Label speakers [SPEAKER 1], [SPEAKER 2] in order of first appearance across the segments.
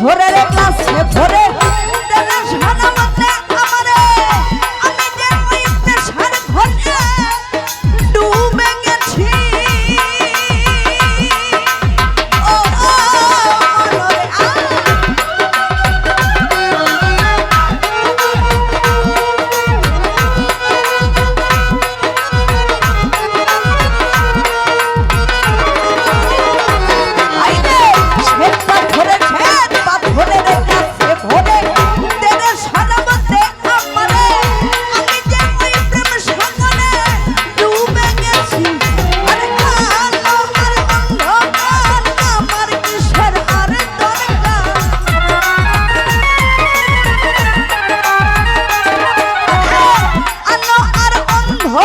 [SPEAKER 1] ¡Córrele!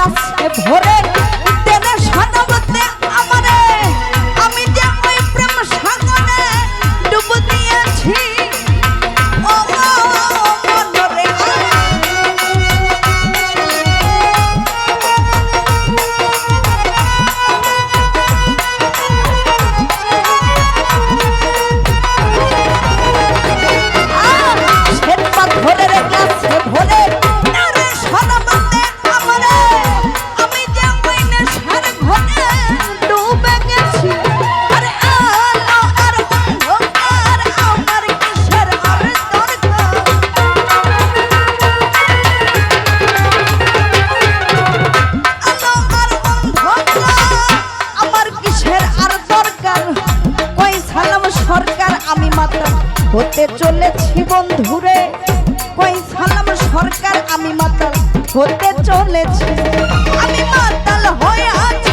[SPEAKER 1] চাষে ভোরে জায়গার আমি মাত্র হতে চলেছি বন্ধুরে কই সালাম সরকার, আমি মাতাল হতে চলেছি। আমি মাতাল হয়ে আছি